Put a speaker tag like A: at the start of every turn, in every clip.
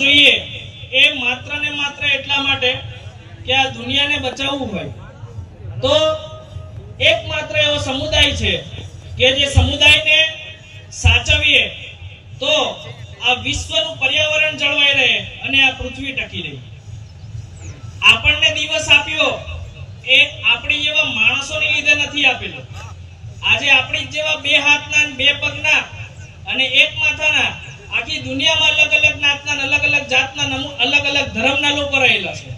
A: જોઈએ. એ માત્ર ને માત્ર એટલા માટે કે આ દુનિયાને બચાવવું હોય. તો એકમાત્ર એવો સમુદાય છે કે જે સમુદાયને સાચવીએ, તો આ વિશ્વનું પર્યાવરણ જળવાઈ રહે અને આ પૃથ્વી ટકી રહે. આપણને દિવસ આપ્યો એ આપણી જેવા માણસોની લીધે નથી આપેલો. આજે આપણી જેવા બે હાથના બે પગના અને એક માથાના આખી દુનિયામાં અલગ અલગ નાતના અલગ અલગ જાતના અલગ અલગ ધર્મના લોકો રહેલા છે.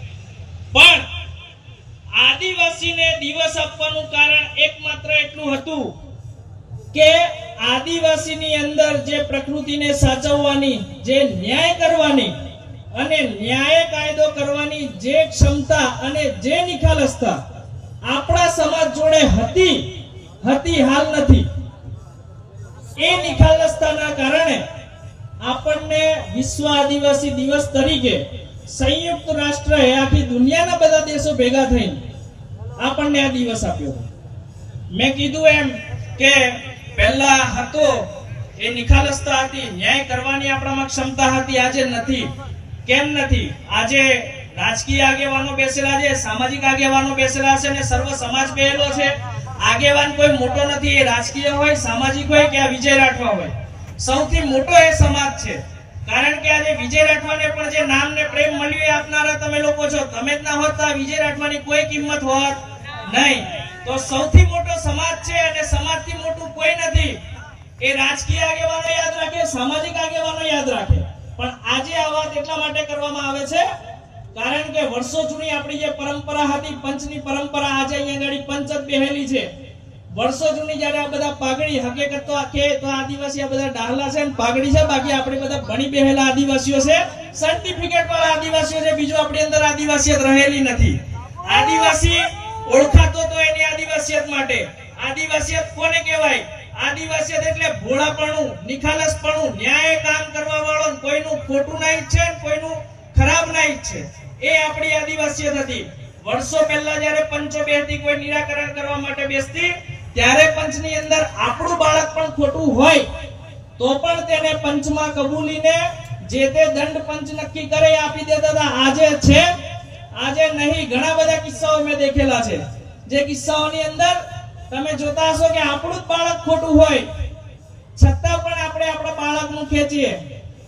A: પણ આદિવાસીને દિવસ આપવાનું કારણ એકમાત્ર એટલું હતું કે આદિવાસીની અંદર જે પ્રકૃતિને સાચવવાની, જે ન્યાય કરવાની અને ન્યાય કાયદો કરવાની જે ક્ષમતા અને જે નિખાલસતા આપણા સમાજ જોડે હતી હતી હાલ નથી. એ નિખાલસતાના કારણે આપણને વિશ્વ આદિવાસી દિવસ તરીકે સંયુક્ત રાષ્ટ્રએ આખી દુનિયાના બધા દેશો ભેગા થઈને આપણને આ દિવસ આપ્યો મેં કીધું એમ કે પહેલા હતો, એ નિખાલસતા હતી, ન્યાય કરવાની આપણામાં ક્ષમતા હતી, આજે નથી. કેમ નથી? આજે રાજકીય આગેવાનો બેસેલા છે, સામાજિક આગેવાનો બેસેલા છે અને સર્વ સમાજ બેહેલો છે. આગેવાન કોઈ મોટો નથી, એ રાજકીય હોય, સામાજિક હોય કે આ વિજય રાઠવા હોય. સૌથી મોટો એ સમાજ છે. કારણ કે આજે વિજય રાઠવાને પણ જે નામ ને પ્રેમ મળ્યું એ આપનારા તમે લોકો છો. તમે જ ના હોત તો વિજય રાઠવાની કોઈ કિંમત હોત નહીં. તો સૌથી મોટો સમાજ છે અને સમાજથી મોટું કોઈ નથી. એ રાજકીય આગેવાનો યાદ રાખે, સામાજિક આગેવાનો યાદ રાખે. પણ આજે આ વાત એટલા માટે કરવામાં આવે છે, કારણ કે વર્ષો જૂની આપણી જે પરંપરા હતી, પંચની પરંપરા આજે અહીંયા આગળ પંચ જ બેહેલી છે. વર્ષો જૂની જ્યારે આ બધા પાઘડી, હકીકત તો આખે તો આદિવાસી આ બધા ડાહલા છે ને પાઘડી છે, બાકી આપણે બધા ભણી બેહેલા આદિવાસીઓ છે. સર્ટિફિકેટ વાળા આદિવાસીઓ છે, બીજું આપણી અંદર આદિવાસીયત રહેલી નથી. આદિવાસી ઓળખાતો તો એની આદિવાસીયત માટે. આદિવાસીયત કોને કહેવાય? આદિવાસીયત એટલે ભોળાપણું, નિખાલસપણું, ન્યાય કામ કરવા વાળો કોઈનું ખોટું ના ઈચ્છે કોઈનું ખરાબ ના ઈચ્છે. એ આપણી આદિવાસીયત હતી. વર્ષો પહેલા જ્યારે પંચો બેસતી કોઈ નિરાકરણ કરવા માટે બેસતી ત્યારે પંચની અંદર આપણું બાળક પણ ખોટું હોય, તો પણ તેને પંચમાં કબૂલીને જે તે દંડ પંચ નક્કી કરે આપી દેતા દાદા. આજે છે, આજે નહીં, ઘણા બધા કિસ્સાઓ મેં દેખેલા છે. જે કિસ્સાઓની અંદર તમે જોતા હશો કે આપણું જ બાળક ખોટું હોય, છતાં પણ આપણે આપણા બાળકનું ખેંચીએ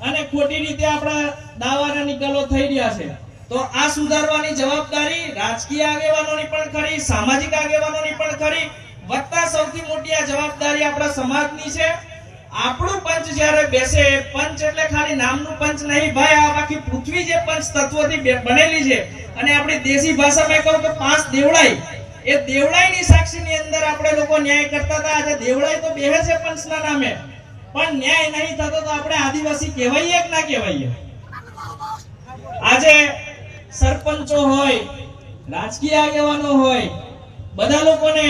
A: અને ખોટી રીતે આપણા દાવાના નિકાલો થઈ રહ્યા છે. તો આ સુધારવાની જવાબદારી રાજકીય આગેવાનોની પણ ખરી, સામાજિક આગેવાનોની પણ ખરી. વત્તા સૌથી મોટી આ જવાબદારી આપણા સમાજની છે. આપણું પંચ જ્યારે બેસે, પંચ એટલે ખાલી નામનું પંચ નહીં, ભાઈ, આ આખી પૃથ્વી જે પંચ તત્વોથી બનેલી છે. અને આપણી દેશી ભાષામાં કહું તો પાંચ દેવળાઈ. એ દેવળાઈની સાક્ષીની અંદર આપણે લોકો ન્યાય કરતા હતા. આજે દેવળાઈ તો બેહે છે પંચના નામે. પણ ન્યાય નહીં થતો તો આપણે આદિવાસી કહેવાઈએ કે ના કહેવાઈએ? આજે સરપંચો હોય, રાજકીય આગેવાનો હોય, બધા લોકોને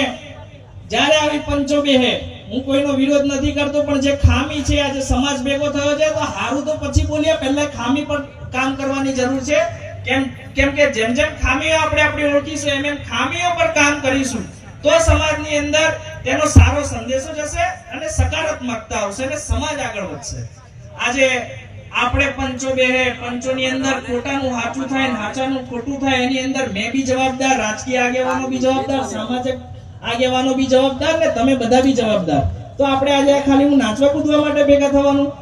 A: જ્યારે આવી પંચો બેહે, હું કોઈનો વિરોધ નથી કરતો, પણ જે ખામી છે આજે સમાજ ભેગો થયો છે, તો હારું તો પછી બોલીએ. પહેલા ખામી પર કામ કરવાની જરૂર છે. કેમ કેમ કે જેમ જેમ ખામીઓ આપણે આપણી ઓળખીશું એમ એમ ખામીઓ પર કામ કરીશું. તો સમાજની અંદર તેનો સારો સંદેશો જશે અને સકારાત્મકતા આવશે અને સમાજ આગળ વધશે. આજે આપણે પંચો બેહે, પંચોની અંદર ખોટાનું સાચું થાય ને સાચાનું ખોટું થાય, એની અંદર મેં બી જવાબદાર, રાજકીય આગેવાનો બી જવાબદાર, સામાજિક આગેવાનો બી જવાબદાર ને તમે બધા બી જવાબદાર. તો આપણે આજે ખાલી હું નાચવા કૂદવા માટે ભેગા થવાનું?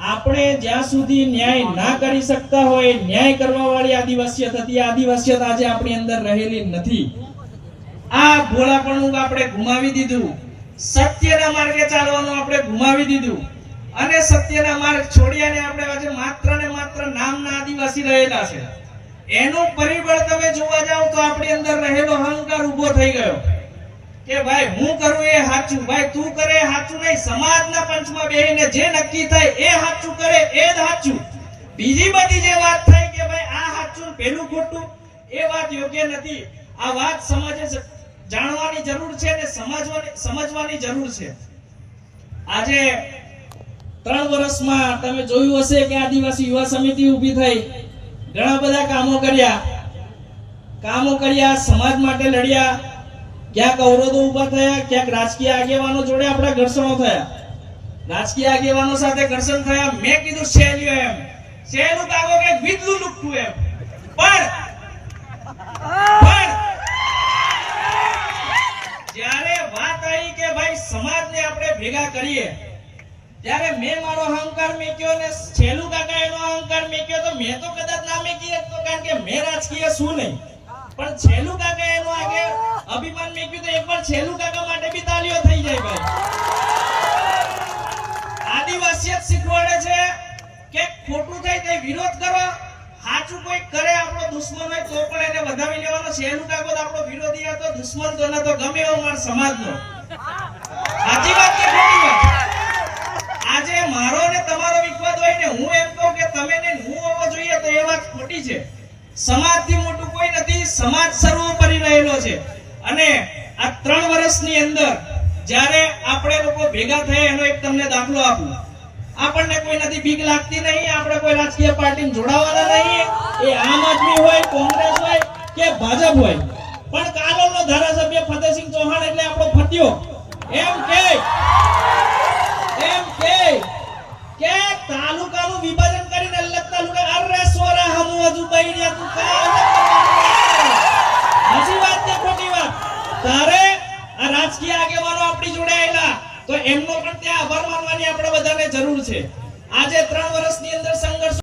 A: આપણે જ્યાં સુધી ન્યાય ના કરી શકતા હોય, ન્યાય કરવા વાળી આદિવાસીયત હતી આદિવાસીયત આજે આપણી અંદર રહેલી નથી. આ ભોળાપણું આપણે ગુમાવી દીધું. સત્યના માર્ગે ચાલવાનું આપણે ગુમાવી દીધું. અને સત્યના માર્ગ છોડ્યાને આપણે આજે માત્ર ને માત્ર નામના આદિવાસી રહેલા છે. એનું પરિબળ તમે જોવા જાવ તો આપણી અંદર રહેલો અહંકાર ઊભો થઈ ગયો. કે ભાઈ હું કરું એ સાચું, ભાઈ તું કરે સાચું નહીં, સમાજના પંચમાં બેહીને જે નક્કી થાય એ સાચું કરે, એ જ સાચું. બીજી બધી જે વાત થાય કે ભાઈ આ સાચું પેલું ખોટું, એ વાત યોગ્ય નથી. આ વાત સમાજે જાણવાની જરૂર છે ને સમજવાની સમજવાની જરૂર છે. આજે ત્રણ વર્ષમાં તમે જોયું હશે કે આદિવાસી યુવા સમિતિ ઊભી થઈ. ઘણા બધા કામો કર્યા. કામો કર્યા, સમાજ માટે લડ્યા. ક્યાંક અવરોધો ઊભા થયા, ક્યાંક રાજકીય આગેવાનો જોડે આપણા ઘર્ષણો થયા. રાજકીય આગેવાનો સાથે ઘર્ષણ થયા. મેં કીધું શેલ્યો એમ. શહેરનું કાગો કે વિધલું લુકતું એમ. પણ જ્યારે વાત આવી કે ભાઈ સમાજને આપણે ભેગા કરીએ, ત્યારે મેં મારો અહંકાર મેક્યો ને છેલ્લું કાકા એનો અહંકાર મેક્યો, તો મેં તો કદાચ ના મેકી કારણ કે મેં રાજકીય શું નહીં. પણ છેલ્લું કાકા અભિમાન મેક્યું તો એકવાર છેલું કાકા માટે બી તાલીઓ થઈ જાય ભાઈ. આદિવાસીય શીખવાડે છે કે ખોટું થાય તે વિરોધ કરો, સાચું કોઈ કરે આપણો દુશ્મન હોય તો પણ એને વધાવી લેવાનો છેલ્લું કાકો આપણો વિરોધી હતો, દુશ્મન તો નતો ગમે એવો માર સમાજનો. સાચી વાત કે ખોટી વાત? આજે મારો ને તમારો વિખવાદ હોય ને હું એમ કહું કે તમે ને હું હોવો જોઈએ તો એ વાત ખોટી છે. સમાજથી મોટું કોઈ નથી, સમાજ સર્વોપરી રહેલો છે અને આ ત્રણ વર્ષની અંદર જ્યારે આપણે લોકો ભેગા થયા, એનો એક તમને દાખલો આપું. આપણને કોઈ નથી બીક લાગતી નહીં, આપણે કોઈ રાજકીય પાર્ટી જોડાવાના નહીં. એ આમ આદમી હોય, કોંગ્રેસ હોય કે ભાજપ હોય. પણ કાલોનો ધારાસભ્ય ફતેહસિંહ ચૌહાણ એટલે આપણો ફત્યો. એમ કે છે. આજે